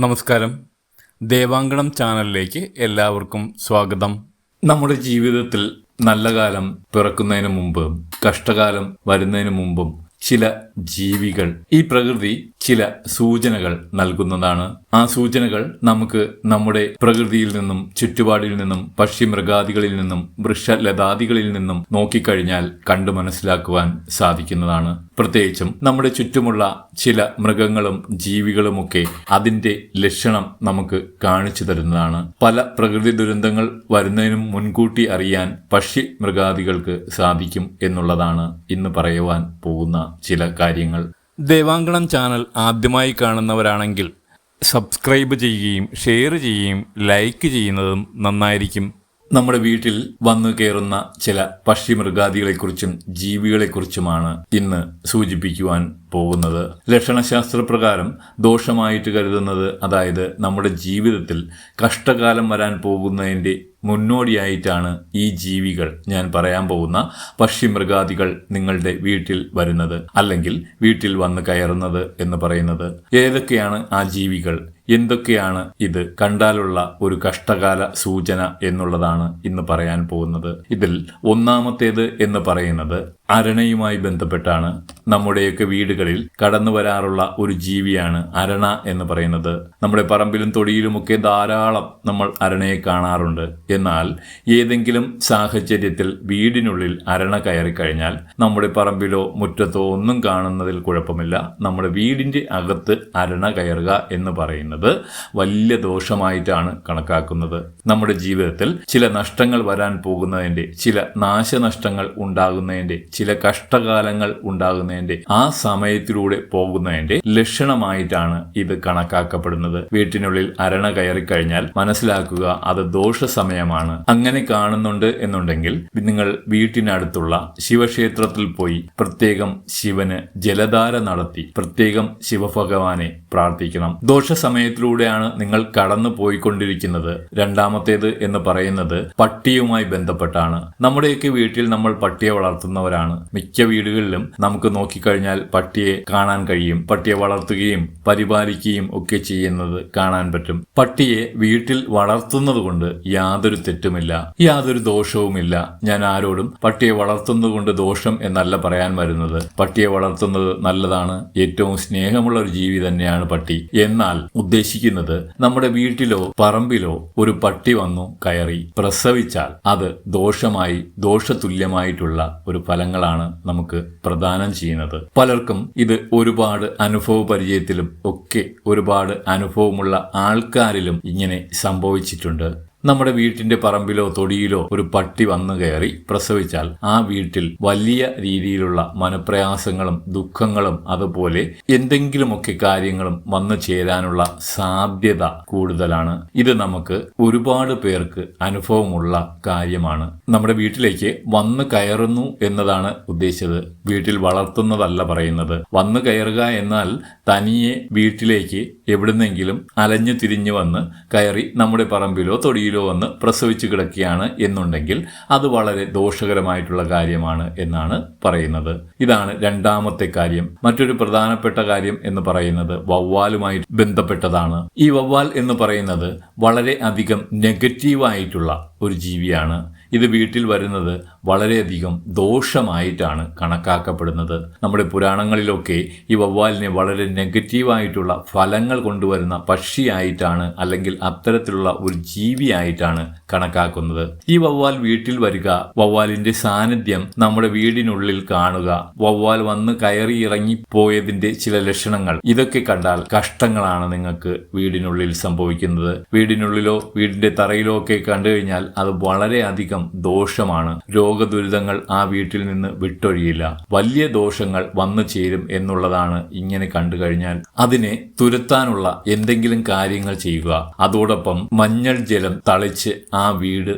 നമസ്കാരം. ദേവാങ്കണം ചാനലിലേക്ക് എല്ലാവർക്കും സ്വാഗതം. നമ്മുടെ ജീവിതത്തിൽ നല്ല കാലം പിറക്കുന്നതിന് മുമ്പ് കഷ്ടകാലം വരുന്നതിന് മുമ്പും ചില ജീവികൾ ഈ പ്രകൃതി ചില സൂചനകൾ നൽകുന്നതാണ്. ആ സൂചനകൾ നമുക്ക് നമ്മുടെ പ്രകൃതിയിൽ നിന്നും ചുറ്റുപാടിൽ നിന്നും പക്ഷിമൃഗാദികളിൽ നിന്നും വൃക്ഷലതാദികളിൽ നിന്നും നോക്കിക്കഴിഞ്ഞാൽ കണ്ടു മനസ്സിലാക്കുവാൻ സാധിക്കുന്നതാണ്. പ്രത്യേകിച്ചും നമ്മുടെ ചുറ്റുമുള്ള ചില മൃഗങ്ങളും ജീവികളുമൊക്കെ അതിന്റെ ലക്ഷണം നമുക്ക് കാണിച്ചു തരുന്നതാണ്. പല പ്രകൃതി ദുരന്തങ്ങൾ വരുന്നതിനും മുൻകൂട്ടി അറിയാൻ പക്ഷി മൃഗാദികൾക്ക് സാധിക്കും എന്നുള്ളതാണ് ഇന്ന് പറയുവാൻ പോകുന്ന ചില കാര്യങ്ങൾ. ദേവാങ്കണം ചാനൽ ആദ്യമായി കാണുന്നവരാണെങ്കിൽ സബ്സ്ക്രൈബ് ചെയ്യുകയും ഷെയർ ചെയ്യുകയും ലൈക്ക് ചെയ്യുന്നതും നന്നായിരിക്കും. നമ്മുടെ വീട്ടിൽ വന്നു കയറുന്ന ചില പക്ഷി മൃഗാദികളെക്കുറിച്ചും ജീവികളെക്കുറിച്ചുമാണ് ഇന്ന് സൂചിപ്പിക്കുവാൻ പോകുന്നത്. ലക്ഷണശാസ്ത്ര പ്രകാരം ദോഷമായിട്ട് കരുതുന്നത് അതായത് നമ്മുടെ ജീവിതത്തിൽ കഷ്ടകാലം വരാൻ പോകുന്നതിന്റെ മുന്നോടിയായിട്ടാണ് ഈ ജീവികൾ ഞാൻ പറയാൻ പോകുന്ന പക്ഷിമൃഗാദികൾ നിങ്ങളുടെ വീട്ടിൽ വരുന്നത് അല്ലെങ്കിൽ വീട്ടിൽ വന്ന് കയറുന്നത് എന്ന് പറയുന്നത്. ഏതൊക്കെയാണ് ആ ജീവികൾ? എന്തൊക്കെയാണ് ഇത്? കണ്ടാലുള്ള ഒരു കഷ്ടകാല സൂചന എന്നുള്ളതാണ് ഇന്ന് പറയാൻ പോകുന്നത്. ഇതിൽ ഒന്നാമത്തേത് എന്ന് പറയുന്നത് അരണയുമായി ബന്ധപ്പെട്ടാണ് നമ്മുടെയൊക്കെ വീടുകളിൽ കടന്നു വരാറുള്ള ഒരു ജീവിയാണ് അരണ എന്ന് പറയുന്നത്. നമ്മുടെ പറമ്പിലും തൊടിയിലുമൊക്കെ ധാരാളം നമ്മൾ അരണയെ കാണാറുണ്ട്. എന്നാൽ ഏതെങ്കിലും സാഹചര്യത്തിൽ വീടിനുള്ളിൽ അരണ കയറി കഴിഞ്ഞാൽ നമ്മുടെ പറമ്പിലോ മുറ്റത്തോ ഒന്നും കാണുന്നതിൽ കുഴപ്പമില്ല. നമ്മുടെ വീടിന്റെ അകത്ത് അരണ കയറുക എന്ന് പറയുന്നത് വലിയ ദോഷമായിട്ടാണ് കണക്കാക്കുന്നത്. നമ്മുടെ ജീവിതത്തിൽ ചില നഷ്ടങ്ങൾ വരാൻ പോകുന്നതിന്റെ ചില നാശനഷ്ടങ്ങൾ ഉണ്ടാകുന്നതിന്റെ ചില കഷ്ടകാലങ്ങൾ ഉണ്ടാകുന്നതിന്റെ ആ സമയത്തിലൂടെ പോകുന്നതിന്റെ ലക്ഷണമായിട്ടാണ് ഇത് കണക്കാക്കപ്പെടുന്നത്. വീട്ടിനുള്ളിൽ അരണ കയറി കഴിഞ്ഞാൽ മനസ്സിലാക്കുക അത് ദോഷ സമയമാണ് അങ്ങനെ കാണുന്നുണ്ട് എന്നുണ്ടെങ്കിൽ നിങ്ങൾ വീട്ടിനടുത്തുള്ള ശിവക്ഷേത്രത്തിൽ പോയി പ്രത്യേകം ശിവന് ജലധാര നടത്തി പ്രത്യേകം ശിവഭഗവാനെ പ്രാർത്ഥിക്കണം. ദോഷ സമയത്തിലൂടെയാണ് നിങ്ങൾ കടന്നു പോയിക്കൊണ്ടിരിക്കുന്നത്. രണ്ടാമത്തേത് എന്ന് പറയുന്നത് പട്ടിയുമായി ബന്ധപ്പെട്ടാണ്. നമ്മുടെയൊക്കെ വീട്ടിൽ നമ്മൾ പട്ടിയെ വളർത്തുന്നവരാണ്. മിക്ക വീടുകളിലും നമുക്ക് നോക്കിക്കഴിഞ്ഞാൽ പട്ടിയെ കാണാൻ കഴിയും. പട്ടിയെ വളർത്തുകയും പരിപാലിക്കുകയും ഒക്കെ ചെയ്യുന്നത് കാണാൻ പറ്റും. പട്ടിയെ വീട്ടിൽ വളർത്തുന്നത് കൊണ്ട് യാതൊരു തെറ്റുമില്ല യാതൊരു ദോഷവുമില്ല. ഞാൻ ആരോടും പട്ടിയെ വളർത്തുന്നത് കൊണ്ട് ദോഷം എന്നല്ല പറയാൻ വരുന്നത്. പട്ടിയെ വളർത്തുന്നത് നല്ലതാണ്. ഏറ്റവും സ്നേഹമുള്ള ഒരു ജീവി തന്നെയാണ് പട്ടി. എന്നാൽ ഉദ്ദേശിക്കുന്നത് നമ്മുടെ വീട്ടിലോ പറമ്പിലോ ഒരു പട്ടി വന്നു കയറി പ്രസവിച്ചാൽ അത് ദോഷമായി ദോഷതുല്യമായിട്ടുള്ള ഒരു ഫലങ്ങളാണ് നമുക്ക് പ്രദാനം ചെയ്യുന്നത്. പലർക്കും ഇത് ഒരുപാട് അനുഭവ പരിചയത്തിലും ഒക്കെ ഒരുപാട് അനുഭവമുള്ള ആൾക്കാരിലും ഇങ്ങനെ സംഭവിച്ചിട്ടുണ്ട്. നമ്മുടെ വീട്ടിന്റെ പറമ്പിലോ തൊടിയിലോ ഒരു പട്ടി വന്നു കയറി പ്രസവിച്ചാൽ ആ വീട്ടിൽ വലിയ രീതിയിലുള്ള മനപ്രയാസങ്ങളും ദുഃഖങ്ങളും അതുപോലെ എന്തെങ്കിലുമൊക്കെ കാര്യങ്ങളും വന്നു ചേരാനുള്ള സാധ്യത കൂടുതലാണ്. ഇത് നമുക്ക് ഒരുപാട് പേർക്ക് അനുഭവമുള്ള കാര്യമാണ്. നമ്മുടെ വീട്ടിലേക്ക് വന്നു കയറുന്നു എന്നതാണ് ഉദ്ദേശിച്ചത്. വീട്ടിൽ വളർത്തുന്നതല്ല പറയുന്നത്. വന്നു കയറുക എന്നാൽ തനിയെ വീട്ടിലേക്ക് എവിടുന്നെങ്കിലും അലഞ്ഞു തിരിഞ്ഞു വന്ന് കയറി നമ്മുടെ പറമ്പിലോ തൊടിയിലോ വന്ന് പ്രസവിച്ചു കിടക്കുകയാണ് എന്നുണ്ടെങ്കിൽ അത് വളരെ ദോഷകരമായിട്ടുള്ള കാര്യമാണ് എന്നാണ് പറയുന്നത്. ഇതാണ് രണ്ടാമത്തെ കാര്യം. മറ്റൊരു പ്രധാനപ്പെട്ട കാര്യം എന്ന് പറയുന്നത് വവ്വാലുമായി ബന്ധപ്പെട്ടതാണ്. ഈ വവ്വാൽ എന്ന് പറയുന്നത് വളരെ അധികം നെഗറ്റീവായിട്ടുള്ള ഒരു ജീവിയാണ്. ഇത് വീട്ടിൽ വരുന്നത് വളരെയധികം ദോഷമായിട്ടാണ് കണക്കാക്കപ്പെടുന്നത്. നമ്മുടെ പുരാണങ്ങളിലൊക്കെ ഈ വവ്വാലിനെ വളരെ നെഗറ്റീവായിട്ടുള്ള ഫലങ്ങൾ കൊണ്ടുവരുന്ന പക്ഷിയായിട്ടാണ് അല്ലെങ്കിൽ അത്തരത്തിലുള്ള ഒരു ജീവിയായിട്ടാണ് കണക്കാക്കുന്നത്. ഈ വവ്വാൽ വീട്ടിൽ വരിക വവ്വാലിന്റെ സാന്നിധ്യം നമ്മുടെ വീടിനുള്ളിൽ കാണുക വവ്വാൽ വന്ന് കയറി ഇറങ്ങി പോയതിന്റെ ചില ലക്ഷണങ്ങൾ. ഇതൊക്കെ കണ്ടാൽ കഷ്ടങ്ങളാണ് നിങ്ങൾക്ക് വീടിനുള്ളിൽ സംഭവിക്കുന്നത്. വീടിനുള്ളിലോ വീടിന്റെ തറയിലോ ഒക്കെ കണ്ടു കഴിഞ്ഞാൽ അത് വളരെയധികം ദോഷമാണ്. രോഗദുരിതങ്ങൾ ആ വീട്ടിൽ നിന്ന് വിട്ടൊഴിയില്ല. വലിയ ദോഷങ്ങൾ വന്നു ചേരും എന്നുള്ളതാണ് ഇങ്ങനെ കണ്ടു കഴിഞ്ഞാൽ അതിനെ തുരത്താനുള്ള എന്തെങ്കിലും കാര്യങ്ങൾ ചെയ്യുക. അതോടൊപ്പം മഞ്ഞൾ ജലം തളിച്ച് ആ വീട്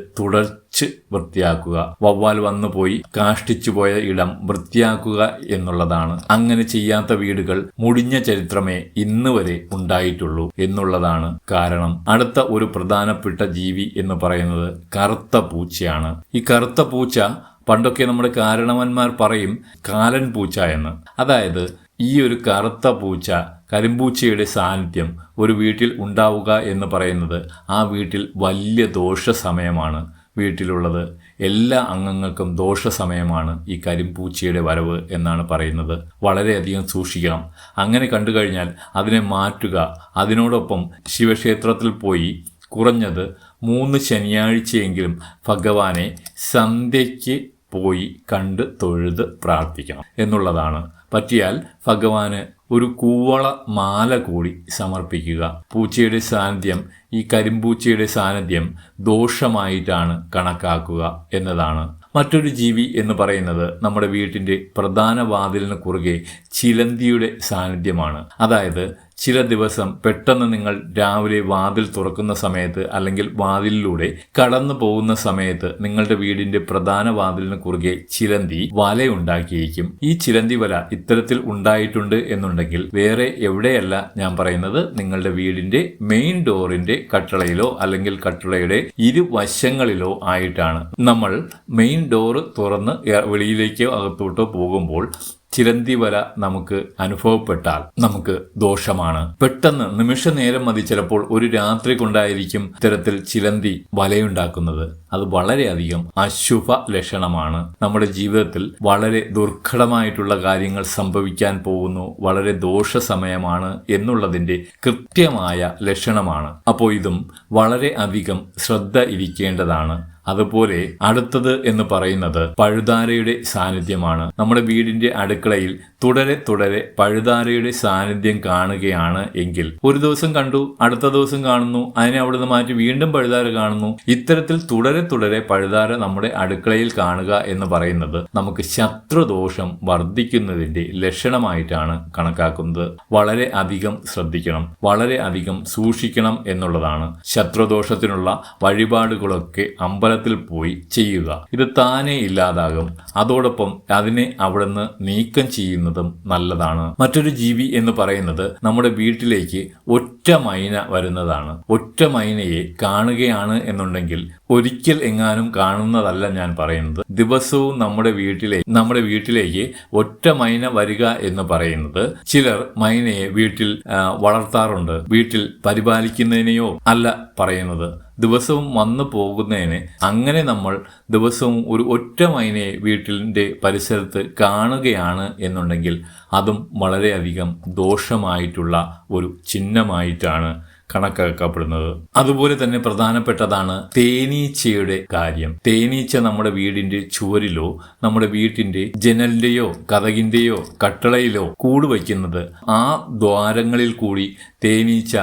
തുടർച്ച് വൃത്തിയാക്കുക. വവ്വാൽ വന്നു പോയി കാഷ്ടിച്ചു പോയ ഇടം വൃത്തിയാക്കുക എന്നുള്ളതാണ്. അങ്ങനെ ചെയ്യാത്ത വീടുകൾ മുടിഞ്ഞ ചരിത്രമേ ഇന്ന് വരെ ഉണ്ടായിട്ടുള്ളൂ എന്നുള്ളതാണ് കാരണം. അടുത്ത ഒരു പ്രധാനപ്പെട്ട ജീവി എന്ന് പറയുന്നത് കറുത്ത പൂച്ചയാണ്. ഈ കറുത്ത പൂച്ച പണ്ടൊക്കെ നമ്മുടെ കാരണവന്മാർ പറയും കാലൻ പൂച്ച എന്ന്. അതായത് ഈ ഒരു കറുത്ത പൂച്ച കരിമ്പൂച്ചയുടെ സാന്നിധ്യം ഒരു വീട്ടിൽ ഉണ്ടാവുക എന്ന് പറയുന്നത് ആ വീട്ടിൽ വലിയ ദോഷ സമയമാണ് വീട്ടിലുള്ളത് എല്ലാ അംഗങ്ങൾക്കും ദോഷസമയമാണ് ഈ കരിമ്പൂച്ചയുടെ വരവ് എന്നാണ് പറയുന്നത്. വളരെയധികം സൂക്ഷിക്കണം. അങ്ങനെ കണ്ടു കഴിഞ്ഞാൽ അതിനെ മാറ്റുക. അതിനോടൊപ്പം ശിവക്ഷേത്രത്തിൽ പോയി കുറഞ്ഞത് മൂന്ന് ശനിയാഴ്ചയെങ്കിലും ഭഗവാനെ സന്ധ്യയ്ക്ക് പോയി കണ്ട് തൊഴുത് പ്രാർത്ഥിക്കണം എന്നുള്ളതാണ് പറ്റിയാൽ ഭഗവാന് ഒരു കൂവള മാല കൂടി സമർപ്പിക്കുക. പൂച്ചയുടെ സാന്നിധ്യം ഈ കരിമ്പൂച്ചയുടെ സാന്നിധ്യം ദോഷമായിട്ടാണ് കണക്കാക്കുക എന്നതാണ്. മറ്റൊരു ജീവി എന്ന് പറയുന്നത് നമ്മുടെ വീട്ടിന്റെ പ്രധാന വാതിലിന് കുറുകെ ചിലന്തിയുടെ സാന്നിധ്യമാണ്. അതായത് ചില ദിവസം പെട്ടെന്ന് നിങ്ങൾ രാവിലെ വാതിൽ തുറക്കുന്ന സമയത്ത് അല്ലെങ്കിൽ വാതിലിലൂടെ കടന്നു പോകുന്ന സമയത്ത് നിങ്ങളുടെ വീടിന്റെ പ്രധാന വാതിലിന് കുറുകെ ചിലന്തി വലയുണ്ടാക്കിയിരിക്കും. ഈ ചിലന്തി വല ഇത്തരത്തിൽ ഉണ്ടായിട്ടുണ്ട് എന്നുണ്ടെങ്കിൽ വേറെ എവിടെയല്ല ഞാൻ പറയുന്നത്. നിങ്ങളുടെ വീടിന്റെ മെയിൻ ഡോറിന്റെ കട്ടളയിലോ അല്ലെങ്കിൽ കട്ടളയുടെ ഇരുവശങ്ങളിലോ ആയിട്ടാണ്. നമ്മൾ മെയിൻ ഡോറ് തുറന്ന് വെളിയിലേക്കോ അകത്തോട്ടോ പോകുമ്പോൾ ചിലന്തി വല നമുക്ക് അനുഭവപ്പെട്ടാൽ നമുക്ക് ദോഷമാണ്. പെട്ടെന്ന് നിമിഷ നേരം മതി ചിലപ്പോൾ ഒരു രാത്രി കൊണ്ടായിരിക്കും ഇത്തരത്തിൽ ചിലന്തി വലയുണ്ടാക്കുന്നത്. അത് വളരെയധികം അശുഭ ലക്ഷണമാണ്. നമ്മുടെ ജീവിതത്തിൽ വളരെ ദുർഘടമായിട്ടുള്ള കാര്യങ്ങൾ സംഭവിക്കാൻ പോകുന്നു. വളരെ ദോഷ സമയമാണ് എന്നുള്ളതിന്റെ കൃത്യമായ ലക്ഷണമാണ്. അപ്പോൾ ഇതും വളരെ അധികം ശ്രദ്ധ ഇരിക്കേണ്ടതാണ്. അതുപോലെ അടുത്തത് എന്ന് പറയുന്നത് പഴുതാരയുടെ സാന്നിധ്യമാണ്. നമ്മുടെ വീടിന്റെ അടുക്കളയിൽ തുടരെ തുടരെ പഴുതാരയുടെ സാന്നിധ്യം കാണുകയാണ് എങ്കിൽ. ഒരു ദിവസം കണ്ടു അടുത്ത ദിവസം കാണുന്നു അതിനെ അവിടുന്ന് മാറ്റി വീണ്ടും പഴുതാര കാണുന്നു. ഇത്തരത്തിൽ തുടരെ തുടരെ പഴുതാര നമ്മുടെ അടുക്കളയിൽ കാണുക എന്ന് പറയുന്നത് നമുക്ക് ശത്രുദോഷം വർദ്ധിക്കുന്നതിന്റെ ലക്ഷണമായിട്ടാണ് കണക്കാക്കുന്നത്. വളരെ അധികം ശ്രദ്ധിക്കണം വളരെ അധികം സൂക്ഷിക്കണം എന്നുള്ളതാണ് ശത്രുദോഷത്തിനുള്ള വഴിപാടുകളൊക്കെ അമ്പലത്തിൽ പോയി ചെയ്യുക. ഇത് താനേ ഇല്ലാതാകും. അതോടൊപ്പം അതിനെ അവിടുന്ന് നീക്കം ചെയ്യുന്നതും നല്ലതാണ്. മറ്റൊരു ജീവി എന്ന് പറയുന്നത് നമ്മുടെ വീട്ടിലേക്ക് ഒറ്റ മൈന വരുന്നതാണ്. ഒറ്റ മൈനയെ കാണുകയാണ് എന്നുണ്ടെങ്കിൽ ഒരിക്കൽ എങ്ങാനും കാണുന്നതല്ല ഞാൻ പറയുന്നത്. ദിവസവും നമ്മുടെ വീട്ടിലെ നമ്മുടെ വീട്ടിലേക്ക് ഒറ്റ മൈന വരിക എന്ന് പറയുന്നത് ചിലർ മൈനയെ വീട്ടിൽ വളർത്താറുണ്ട്. വീട്ടിൽ പരിപാലിക്കുന്നതിനെയോ അല്ല പറയുന്നത്. ദിവസവും വന്നു പോകുന്നതിന് അങ്ങനെ നമ്മൾ ദിവസവും ഒരു ഒറ്റ മൈനയെ വീട്ടിന്റെ പരിസരത്ത് കാണുകയാണ് എന്നുണ്ടെങ്കിൽ അതും വളരെയധികം ദോഷമായിട്ടുള്ള ഒരു ചിഹ്നമായിട്ടാണ് കണക്കാക്കപ്പെടുന്നത്. അതുപോലെ തന്നെ പ്രധാനപ്പെട്ടതാണ് തേനീച്ചയുടെ കാര്യം. തേനീച്ച നമ്മുടെ വീടിന്റെ ചുവരിലോ നമ്മുടെ വീട്ടിന്റെ ജനലിന്റെയോ കഥകിന്റെയോ കട്ടളയിലോ കൂട് വയ്ക്കുന്നത് ആ ദ്വാരങ്ങളിൽ കൂടി തേനീച്ച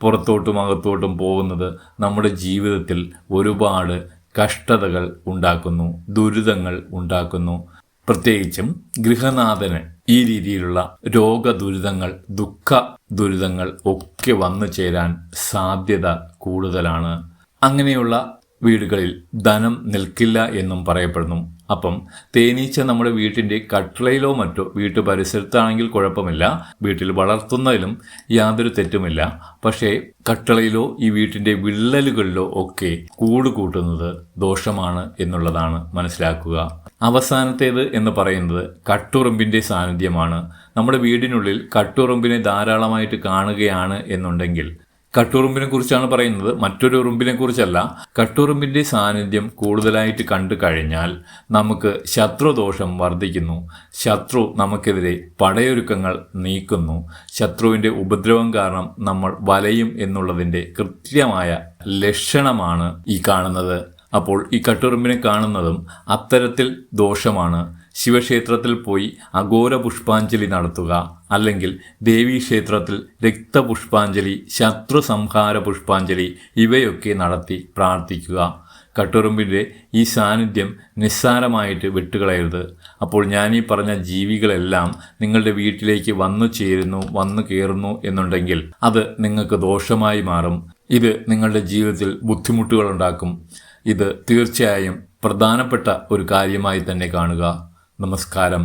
പുറത്തോട്ടും അകത്തോട്ടും പോകുന്നത് നമ്മുടെ ജീവിതത്തിൽ ഒരുപാട് കഷ്ടതകൾ ഉണ്ടാക്കുന്നു ദുരിതങ്ങൾ ഉണ്ടാക്കുന്നു. പ്രത്യേകിച്ചും ഗൃഹനാഥന് ഈ രീതിയിലുള്ള രോഗദുരിതങ്ങൾ ദുഃഖ ദുരിതങ്ങൾ ഒക്കെ വന്നു ചേരാൻ സാധ്യത കൂടുതലാണ്. അങ്ങനെയുള്ള വീടുകളിൽ ധനം നിൽക്കില്ല എന്നും പറയപ്പെടുന്നു. അപ്പം തേനീച്ച നമ്മുടെ വീട്ടിന്റെ കട്ടിളയിലോ മറ്റോ വീട്ടു പരിസരത്താണെങ്കിൽ കുഴപ്പമില്ല. വീട്ടിൽ വളർത്തുന്നതിലും യാതൊരു തെറ്റുമില്ല. പക്ഷേ കട്ടിളയിലോ ഈ വീട്ടിന്റെ വിള്ളലുകളിലോ ഒക്കെ കൂട് കൂട്ടുന്നത് ദോഷമാണ് എന്നുള്ളതാണ് മനസ്സിലാക്കുക. അവസാനത്തേത് എന്ന് പറയുന്നത് കട്ടുറുമ്പിന്റെ സാന്നിധ്യമാണ്. നമ്മുടെ വീടിനുള്ളിൽ കട്ടുറുമ്പിനെ ധാരാളമായിട്ട് കാണുകയാണ് എന്നുണ്ടെങ്കിൽ കട്ടുറുമ്പിനെ കുറിച്ചാണ് പറയുന്നത്. മറ്റൊരു ഉറുമ്പിനെ കുറിച്ചല്ല കട്ടുറുമ്പിന്റെ സാന്നിധ്യം കൂടുതലായിട്ട് കണ്ടു കഴിഞ്ഞാൽ നമുക്ക് ശത്രുദോഷം വർദ്ധിക്കുന്നു. ശത്രു നമുക്കെതിരെ പടയൊരുക്കങ്ങൾ നീക്കുന്നു. ശത്രുവിന്റെ ഉപദ്രവം കാരണം നമ്മൾ വലയും എന്നുള്ളതിന്റെ കൃത്യമായ ലക്ഷണമാണ് ഈ കാണുന്നത്. അപ്പോൾ ഈ കട്ടുറുമ്പിനെ കാണുന്നതും അത്തരത്തിൽ ദോഷമാണ്. ശിവക്ഷേത്രത്തിൽ പോയി അഘോര പുഷ്പാഞ്ജലി നടത്തുക. അല്ലെങ്കിൽ ദേവീക്ഷേത്രത്തിൽ രക്തപുഷ്പാഞ്ജലി ശത്രു സംഹാര പുഷ്പാഞ്ജലി ഇവയൊക്കെ നടത്തി പ്രാർത്ഥിക്കുക. കട്ടുറുമ്പിന്റെ ഈ സാന്നിധ്യം നിസ്സാരമായിട്ട് വിട്ടുകളയരുത്. അപ്പോൾ ഈ പറഞ്ഞ ജീവികളെല്ലാം നിങ്ങളുടെ വീട്ടിലേക്ക് വന്നു ചേരുന്നു വന്നു കയറുന്നു എന്നുണ്ടെങ്കിൽ അത് നിങ്ങൾക്ക് ദോഷമായി മാറും. ഇത് നിങ്ങളുടെ ജീവിതത്തിൽ ബുദ്ധിമുട്ടുകൾ ഉണ്ടാക്കും. ഇത് തീർച്ചയായും പ്രധാനപ്പെട്ട ഒരു കാര്യമായി തന്നെ കാണുക. നമസ്കാരം.